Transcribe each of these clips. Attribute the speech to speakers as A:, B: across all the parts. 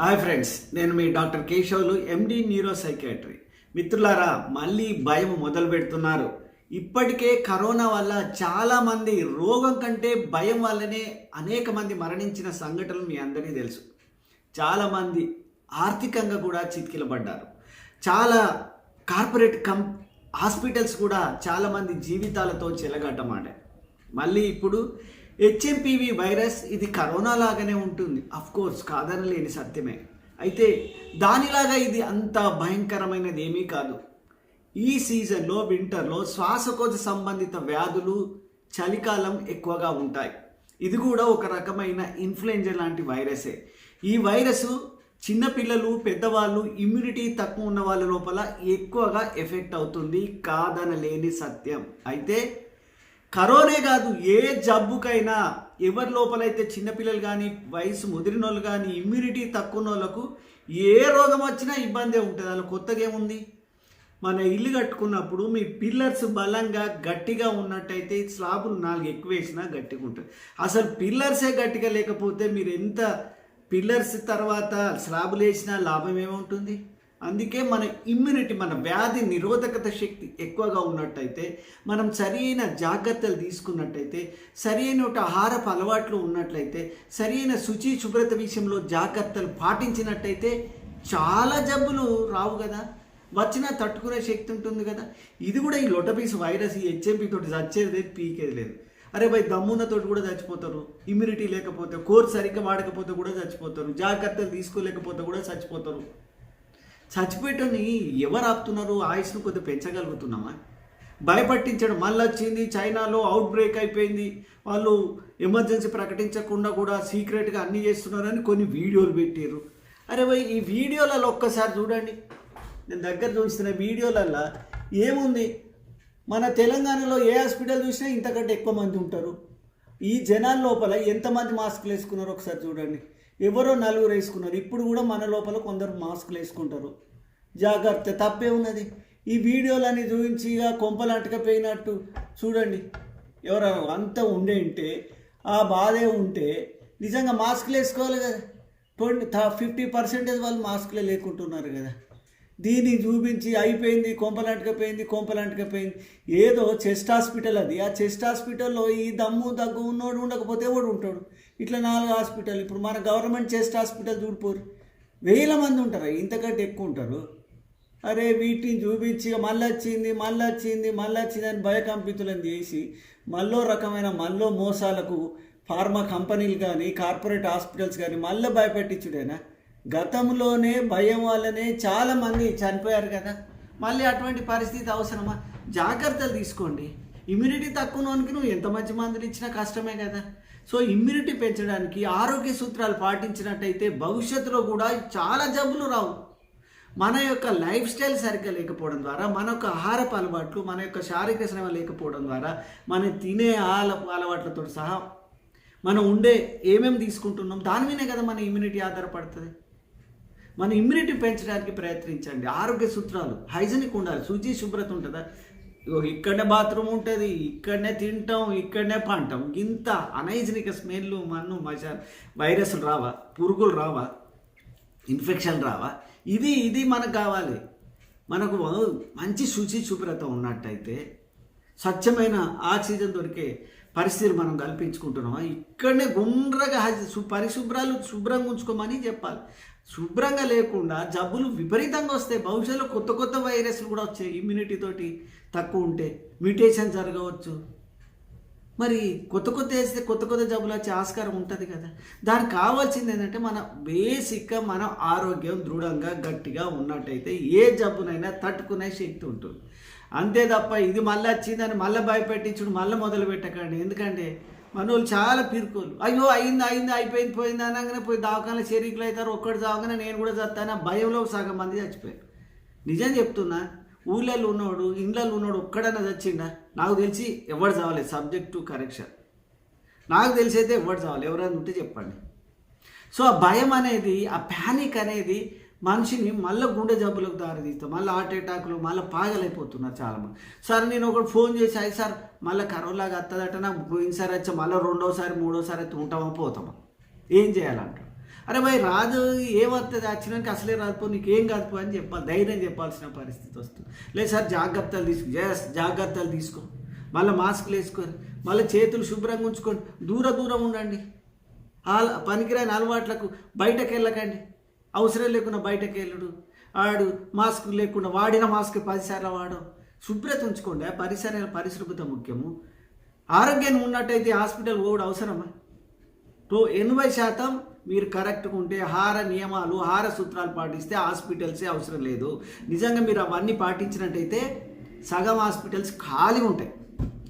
A: Hi friends నేను మీ doctor Keshavulu MD neuro psychiatry మిత్రులారా మళ్ళీ భయం మొదలు పెడుతున్నారు. ఇప్పటికే కరోనా వల్ల చాలామంది రోగం కంటే భయం వల్లనే అనేక మంది మరణించిన సంఘటనలు మీ అందరికీ తెలుసు. చాలామంది ఆర్థికంగా కూడా చితికిలబడ్డారు. చాలా కార్పొరేట్ కం హాస్పిటల్స్ కూడా చాలామంది జీవితాలతో చెలగట్టమాడాయి మళ్ళీ ఇప్పుడు హెచ్ఎంపివి వైరస్ ఇది కరోనా లాగానే ఉంటుంది. అఫ్ కోర్స్ కాదనలేని సత్యమే. అయితే దానిలాగా ఇది అంత భయంకరమైనది ఏమీ కాదు. ఈ సీజన్లో వింటర్లో శ్వాసకోశ సంబంధిత వ్యాధులు చలికాలం ఎక్కువగా ఉంటాయి. ఇది కూడా ఒక రకమైన ఇన్ఫ్లుయెంజా లాంటి వైరసే ఈ వైరస్ చిన్నపిల్లలు పెద్దవాళ్ళు ఇమ్యూనిటీ తక్కువ ఉన్న వాళ్ళ లోపల ఎక్కువగా ఎఫెక్ట్ అవుతుంది. కాదనలేని సత్యం. అయితే కరోనే కాదు ఏ జబ్బుకైనా ఎవరి లోపలైతే చిన్నపిల్లలు కానీ వయసు ముదిరిన వాళ్ళు కానీ ఇమ్యూనిటీ తక్కువ వాళ్ళకు ఏ రోగం వచ్చినా ఇబ్బందే ఉంటుంది. అలా కొత్తగా ఏముంది? మన ఇల్లు కట్టుకున్నప్పుడు మీ పిల్లర్స్ బలంగా గట్టిగా ఉన్నట్టయితే స్లాబులు నాలుగు ఎక్కువ వేసినా గట్టిగా ఉంటుంది. అసలు పిల్లర్సే గట్టిగా లేకపోతే మీరు ఎంత పిల్లర్స్ తర్వాత స్లాబులు వేసినా లాభం ఏముంటుంది? అందుకే మన ఇమ్యూనిటీ మన వ్యాధి నిరోధకత శక్తి ఎక్కువగా ఉన్నట్టయితే మనం సరైన జాగ్రత్తలు తీసుకున్నట్టయితే సరైన ఆహారపు అలవాట్లు ఉన్నట్లయితే సరైన శుచి శుభ్రత విషయంలో జాగ్రత్తలు పాటించినట్టయితే చాలా జబ్బులు రావు కదా. వచ్చినా తట్టుకునే శక్తి ఉంటుంది కదా. ఇది కూడా ఈ లొటపీస్ వైరస్ ఈ హెచ్ఎంపీ తోటి చచ్చేది పీకేది లేదు. అరే భయ్ దమ్మున్నతోటి కూడా చచ్చిపోతారు. ఇమ్యూనిటీ లేకపోతే కోర్స్ సరిగ్గా వాడకపోతే కూడా చచ్చిపోతారు. జాగ్రత్తలు తీసుకోలేకపోతే కూడా చచ్చిపోతారు. చచ్చిపోయేటోని ఎవరు ఆపుతున్నారు? ఆయుష్ను కొద్దిగా పెంచగలుగుతున్నామా? భయపట్టించాడు మళ్ళీ వచ్చింది చైనాలో అవుట్ బ్రేక్ అయిపోయింది. వాళ్ళు ఎమర్జెన్సీ ప్రకటించకుండా కూడా సీక్రెట్గా అన్నీ చేస్తున్నారని కొన్ని వీడియోలు పెట్టారు అరే భయ్ ఈ వీడియోలలో ఒక్కసారి చూడండి. నేను దగ్గర చూస్తున్న వీడియోలల్లో ఏముంది? మన తెలంగాణలో ఏ హాస్పిటల్ చూసినా ఇంతకంటే ఎక్కువ మంది ఉంటారు. ఈ జనాల లోపల ఎంతమంది మాస్కులు వేసుకున్నారో ఒకసారి చూడండి. ఎవరో నలుగురు వేసుకున్నారు. ఇప్పుడు కూడా మన లోపల కొందరు మాస్కులు వేసుకుంటారు. జాగ్రత్త తప్పే ఉన్నది. ఈ వీడియోలని చూపించి ఇక కొంపలు అంటకపోయినట్టు చూడండి. ఎవరు అంతా ఉండే ఉంటే ఆ బాధే ఉంటే నిజంగా మాస్కులు వేసుకోవాలి కదా. ట్వంటీ ఫిఫ్టీ పర్సెంటేజ్ వాళ్ళు మాస్కులే లేకుంటున్నారు కదా. దీన్ని చూపించి అయిపోయింది కొంపలంటకపోయింది కొంపలంటకపోయింది ఏదో చెస్ట్ హాస్పిటల్ అది. ఆ చెస్ట్ హాస్పిటల్లో ఈ దమ్ము దగ్గు ఉన్నోడు ఉండకపోతే ఎవడు ఉంటాడు? ఇట్లా నాలుగు హాస్పిటల్ ఇప్పుడు మన గవర్నమెంట్ చెస్ట్ హాస్పిటల్ చూడిపోరు. వేల మంది ఉంటారు? ఇంతకంటే ఎక్కువ ఉంటారు. అరే వీటిని చూపించి మళ్ళీ వచ్చింది మళ్ళీ వచ్చింది మళ్ళీ వచ్చింది అని భయకంపితులను చేసి మళ్ళో రకమైన మళ్ళో మోసాలకు ఫార్మా కంపెనీలు కానీ కార్పొరేట్ హాస్పిటల్స్ కానీ మళ్ళీ భయపెట్టించుడేనా? గతంలోనే భయం వల్లనే చాలామంది చనిపోయారు కదా. మళ్ళీ అటువంటి పరిస్థితి అవసరమా? జాగ్రత్తలు తీసుకోండి. ఇమ్యూనిటీ తక్కువనోనికి నువ్వు ఎంత మంచి మందులు ఇచ్చినా కష్టమే కదా. సో ఇమ్యూనిటీ పెంచడానికి ఆరోగ్య సూత్రాలు పాటించినట్టయితే భవిష్యత్తులో కూడా చాలా జబ్బులు రావు. మన యొక్క లైఫ్ స్టైల్ సరిగ్గా లేకపోవడం ద్వారా మన యొక్క ఆహారపు అలవాట్లు మన యొక్క శారీరక శ్రమ లేకపోవడం ద్వారా మనం తినే అలవాట్లతో సహా మనం ఉండే ఏమేమి తీసుకుంటున్నాం దాని మీదే కదా మన ఇమ్యూనిటీ ఆధారపడుతుంది. మన ఇమ్యూనిటీ పెంచడానికి ప్రయత్నించండి. ఆరోగ్య సూత్రాలు హైజీనిక్ ఉండాలి. శుచి శుభ్రత ఉంటుందా? ఇగో ఇక్కడనే బాత్రూమ్ ఉంటుంది ఇక్కడనే తింటాం ఇక్కడనే పంటాం. ఇంత అనైజనిక స్మెల్ మన్ను మజా వైరస్లు రావా పురుగులు రావా ఇన్ఫెక్షన్ రావా? ఇది ఇది మనకు కావాలి. మనకు మంచి శుచి శుభ్రత ఉన్నట్టయితే స్వచ్ఛమైన ఆక్సిజన్ దొరికే పరిస్థితి మనం కల్పించుకుంటున్నామా? ఇక్కడనే గుండ్రగా పరిశుభ్రాలు శుభ్రంగా ఉంచుకోమని చెప్పాలి. శుభ్రంగా లేకుండా జబ్బులు విపరీతంగా వస్తాయి భవిష్యత్తులో కొత్త కొత్త వైరస్లు కూడా వచ్చాయి ఇమ్యూనిటీ తోటి తక్కువ ఉంటే. మ్యూటేషన్ జరగవచ్చు. మరి కొత్త కొత్త వేస్తే కొత్త కొత్త జబ్బులు వచ్చే ఆస్కారం ఉంటుంది కదా. దానికి కావాల్సింది ఏంటంటే మన బేసిక్గా మన ఆరోగ్యం దృఢంగా గట్టిగా ఉన్నట్టయితే ఏ జబ్బునైనా తట్టుకునే శక్తి ఉంటుంది. అంతే తప్ప ఇది మళ్ళీ వచ్చిందని మళ్ళీ భయపెట్టించుడు మళ్ళీ మొదలు పెట్టకండి. ఎందుకంటే మనోళ్ళు చాలా పిరుకోలు. అయ్యో అయింది అయింది అయిపోయింది పోయింది అనగానే పోయి దావకాల చేరికలు అవుతారు ఒక్కటి దావగానే నేను కూడా చస్తాను ఆ భయంలో సగం మంది చచ్చిపోయారు. నిజం చెప్తున్నా ఊళ్ళల్లో ఉన్నాడు ఇండ్లలో ఉన్నాడు ఒక్కడన్నా చచ్చిండా? నాకు తెలిసి ఎవరు చావలేదు సబ్జెక్ట్ టు కరెక్షన్ నాకు తెలిసి అయితే ఎవరు చావాలి ఎవరైనా ఉంటే చెప్పండి. సో ఆ భయం అనేది ఆ ప్యానిక్ అనేది మనిషిని మళ్ళీ గుండె జబ్బులకు దారితీస్తాం మళ్ళీ హార్ట్ అటాక్లు మళ్ళీ పాగలైపోతున్నారు చాలామంది. సార్ నేను ఒకటి ఫోన్ చేసి అయ్యి సార్ మళ్ళీ కరోలాగా వస్తుందట నాకు పోయినసారి వచ్చా మళ్ళీ రెండోసారి మూడోసారి అయితే ఉంటామా పోతామా? ఏం చేయాలంటారు? అరే భయ్ రాదు ఏమవుతుంది వచ్చినాక అసలే రాదుపో నీకేం కాదుపో అని చెప్పాలి. ధైర్యం చెప్పాల్సిన పరిస్థితి వస్తుంది. లేదు సార్ జాగ్రత్తలు తీసుకో జస్ జాగ్రత్తలు తీసుకో. మళ్ళీ మాస్కులు వేసుకొని మళ్ళీ చేతులు శుభ్రంగా ఉంచుకోండి దూర దూరం ఉండండి. పనికిరాని అలవాట్లకు బయటకు వెళ్ళకండి అవసరం లేకుండా బయటకు వెళ్ళడు. ఆడు మాస్క్ లేకుండా వాడిన మాస్క్ పదిసార్లు వాడడం శుభ్రత ఉంచుకోండి. ఆ పరిసర పరిశుభ్రత ముఖ్యము. ఆరోగ్యాన్ని ఉన్నట్టయితే హాస్పిటల్ పోవడం అవసరమా? తో ఎనభై శాతం మీరు కరెక్ట్గా ఉంటే హార నియమాలు హార సూత్రాలు పాటిస్తే హాస్పిటల్సే అవసరం లేదు. నిజంగా మీరు అవన్నీ పాటించినట్టయితే సగం హాస్పిటల్స్ ఖాళీ ఉంటాయి.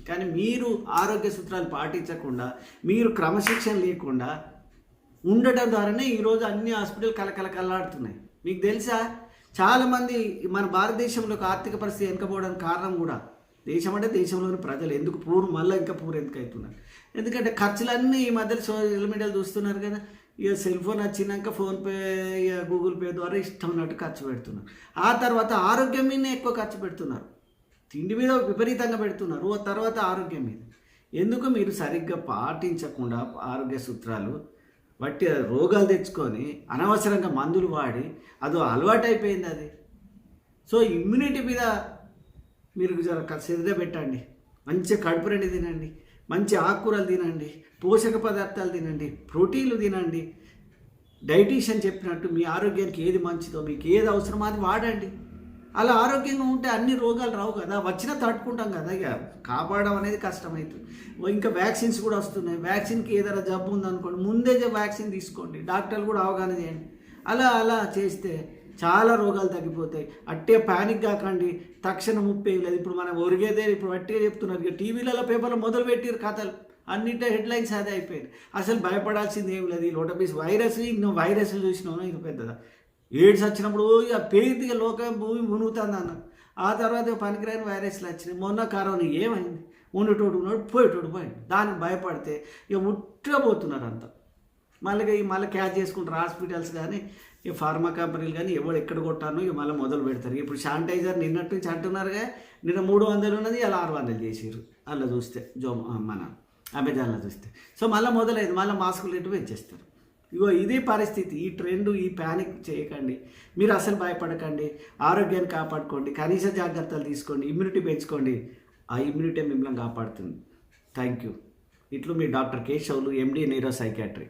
A: కానీ మీరు ఆరోగ్య సూత్రాలు పాటించకుండా మీరు క్రమశిక్షణ లేకుండా ఉండటం ద్వారానే ఈరోజు అన్ని హాస్పిటల్ కలకలకల్లాడుతున్నాయి మీకు తెలుసా? చాలామంది మన భారతదేశంలో ఒక ఆర్థిక పరిస్థితి వెనకపోవడానికి కారణం కూడా దేశం అంటే దేశంలోని ప్రజలు. ఎందుకు? పూర్ మళ్ళీ ఇంకా పూర్ ఎందుకు అవుతున్నారు? ఎందుకంటే ఖర్చులన్నీ ఈ మధ్య సోషల్ మీడియాలో చూస్తున్నారు కదా. ఇక సెల్ ఫోన్ వచ్చినాక ఫోన్పే ఇక గూగుల్ పే ద్వారా ఇష్టం ఉన్నట్టు ఖర్చు పెడుతున్నారు. ఆ తర్వాత ఆరోగ్యం మీదనే ఎక్కువ ఖర్చు పెడుతున్నారు. తిండి మీద విపరీతంగా పెడుతున్నారు. ఆ తర్వాత ఆరోగ్యం మీద. ఎందుకు మీరు సరిగ్గా పాటించకుండా ఆరోగ్య సూత్రాలు వట్టి రోగాలు తెచ్చుకొని అనవసరంగా మందులు వాడి అదో అలవాటైపోయింది అది. సో ఇమ్యూనిటీ మీద మీరు శ్రద్ధ పెట్టండి. మంచి కడుపు రెండు తినండి. మంచి ఆకుకూరలు తినండి. పోషక పదార్థాలు తినండి. ప్రోటీన్లు తినండి. డైటీషియన్ చెప్పినట్టు మీ ఆరోగ్యానికి ఏది మంచిదో మీకు ఏది అవసరమో అది వాడండి. అలా ఆరోగ్యంగా ఉంటే అన్ని రోగాలు రావు కదా. వచ్చినా తట్టుకుంటాం కదా ఇక. కాపాడడం అనేది కష్టమవుతుంది ఇంకా వ్యాక్సిన్స్ కూడా వస్తున్నాయి. వ్యాక్సిన్కి ఏదైనా జబ్బు ఉందనుకోండి ముందే వ్యాక్సిన్ తీసుకోండి. డాక్టర్లు కూడా అవగాహన చేయండి. అలా అలా చేస్తే చాలా రోగాలు తగ్గిపోతాయి. అట్టే ప్యానిక్ కాకండి. తక్షణ ముప్పే లేదు. ఇప్పుడు మనం ఒరిగేదే ఇప్పుడు అట్టే చెప్తున్నారు. ఇక టీవీలలో పేపర్లో మొదలు పెట్టారు కథలు. అన్నింటి హెడ్లైన్స్ అదే అయిపోయింది. అసలు భయపడాల్సింది ఏం లేదు. ఈ లోటపీస్ వైరస్ ఇక వైరస్లు చూసినామో? ఇది పెద్దదా. ఎయిడ్స్ వచ్చినప్పుడు ఇక పేరుగా లోకం భూమి మునుగుతుంది అన్న. ఆ తర్వాత ఇక పనికిరాని వైరస్లు వచ్చినాయి. మొన్న కరోనా ఏమైంది? ఉండేటోడు ఉన్నాడు పోయేటోడు పోయింది దానికి భయపడితే ఇక ముట్టుగా పోతున్నారు అంతా మళ్ళీ ఈ మళ్ళీ క్యాచ్ చేసుకుంటారు హాస్పిటల్స్ కానీ ఈ ఫార్మా కంపెనీలు కానీ ఎవరు ఎక్కడ కొట్టానో ఇక మళ్ళీ మొదలు పెడతారు. ఇప్పుడు శానిటైజర్ నిన్నటి నుంచి అంటున్నారుగా నిన్న మూడు వందలు ఉన్నది ఇలా ఆరు వందలు చేసారు అలా చూస్తే జో మన అమెజాన్లో చూస్తే. సో మళ్ళీ మొదలైంది. మళ్ళీ మాస్కులు రేటు పెంచేస్తారు. ఇగో ఇదే పరిస్థితి. ఈ ట్రెండ్ ఈ ప్యానిక్ చేయకండి. మీరు అసలు భయపడకండి. ఆరోగ్యాన్ని కాపాడుకోండి. కనీస జాగ్రత్తలు తీసుకోండి. ఇమ్యూనిటీ పెంచుకోండి. ఆ ఇమ్యూనిటీ మిమ్మల్ని కాపాడుతుంది. థ్యాంక్ యూ ఇట్లు మీ doctor Keshavulu MD neuro psychiatry